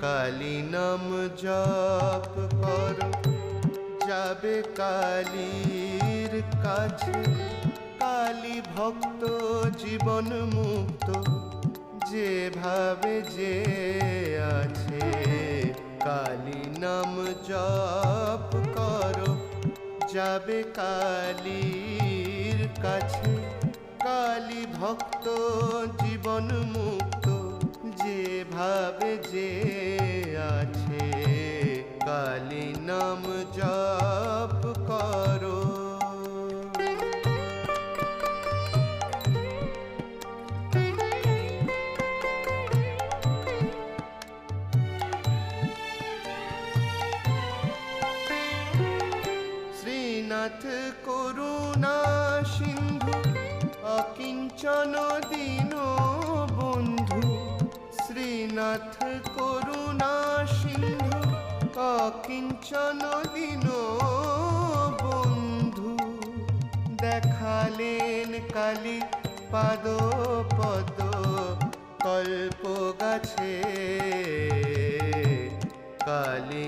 কালী নাম জপ করো। যাবে কালীর কাছে। কালী ভক্ত জীবন মুক্ত। যেভাবে যে আছে, কালী নাম জপ করো। যাবে কালীর কাছে। কালী ভক্ত জীবন মুক্ত। যেভাবে যে আছে কালী নাম জপ করো। শ্রীনাথ করুণা সিন্ধু অকিঞ্চন দীন বন্ধু শ্রীনাথ করুণা সিন্ধু অকিঞ্চন দিন বন্ধু। দেখালেন কালী পাদ পদ কল্প গাছে কালী